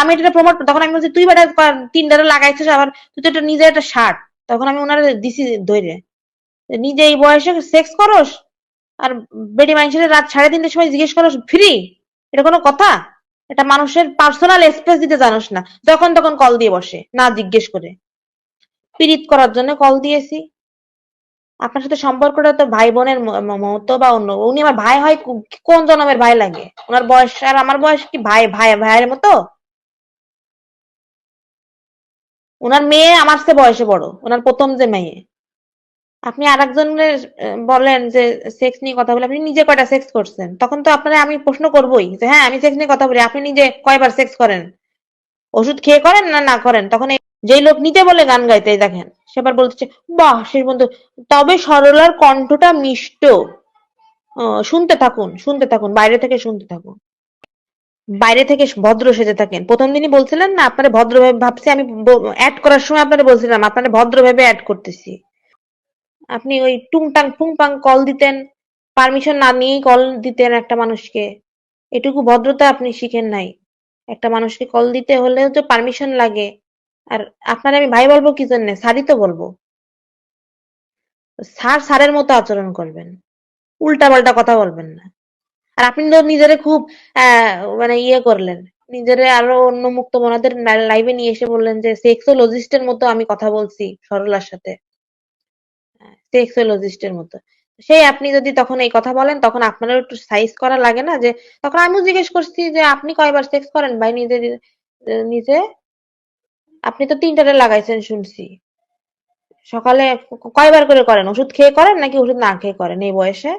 আমি এটা প্রমোট তখন আমি বলছি, তুই বেটা তিনটারে লাগাইছিস আবার, তুই তো এটা নিজে একটা শার্ট তখন আমি ওনারে দিছি ধরে নিজে এই বয়সে সেক্স করস, আর বেডি মানুষের রাত সাড়ে তিনটের সময় জিজ্ঞেস করস, ফ্রি? এটা কোনো কথা? এটা মানুষের পার্সোনাল স্পেস দিতে জানোস না। যখন তখন কল দিয়ে বসে, না জিজ্ঞেস করে। পিরিত করার জন্য কল দিয়েছি। আপনার সাথে সম্পর্কটা তো ভাই বোনের মতো বা অন্য, উনি আমার ভাই হয় কোন জন্মের ভাই লাগে? ওনার বয়স, আর আমার বয়স কি ভাই ভাই, ভাইয়ের মতো? ওনার মেয়ে আমার চেয়ে বয়সে বড়, ওনার প্রথম যে মেয়ে। আপনি আর বলেন যে সেক্স নিয়ে কথা বলে, আপনি নিজে কয়টা সেক্স করছেন? তখন তো আপনারা আমি প্রশ্ন করবোই যে হ্যাঁ আমি সেক্স নিয়ে কথা বলি, আপনি নিজে কয়বার সেক্স করেন? ওষুধ খেয়ে করেন না না করেন? তখন যেই লোক নিতে বলে গান গাইতে দেখেন, সেবার বলতেছে, বাহ, শেষ বন্ধু। তবে সরলার কণ্ঠটা মিষ্ট। শুনতে থাকুন শুনতে থাকুন, বাইরে থেকে শুনতে থাকুন। বাইরে থেকে ভদ্র সেজে থাকেন। প্রথম দিনই বলছিলেন, না, আপনারা ভদ্রভাবে ভাবছি, আমি অ্যাড করার সময় আপনারা বলছিলাম, আপনারা ভদ্রভাবে অ্যাড করতেছি। আপনি ওই টুংটাং ফুংপাং কল দিতেন পারমিশন না নিয়েই কল দিতেন একটা মানুষকে। এটুকু ভদ্রতা আপনি শিখেন নাই। একটা মানুষকে কল দিতে হলেও তো পারমিশন লাগে। আর আপনার আমি ভাই বলব কি জন্য? স্যারই তো বলব। স্যার স্যারের মতো আচরণ করবেন। উল্টা পাল্টা কথা বলবেন না। আর আপনি তো নিজেরে খুব মানে ইয়ে করলেন। নিজেরে আরও অন্য মুক্ত মনাদের লাইভে নিয়ে এসে বললেন যে সেক্সোলজিস্টের মতো আমি কথা বলছি সরলার সাথে। সেক্সোলজিস্টের মতো। সেই আপনি যদি তখন এই কথা বলেন, তখন আপনারও একটু সাইজ করা লাগে না যে, তখন আমিও জিজ্ঞেস করছি যে, আপনি কয়বার সেক্স করেন? ভাই, নিজে নিজে আপনি তো তিনটারে লাগাইছেন শুনছি। সকালে কয়বার করে করেন? ওষুধ খেয়ে করেন নাকি ওষুধ না খেয়ে করেন এই বয়সে?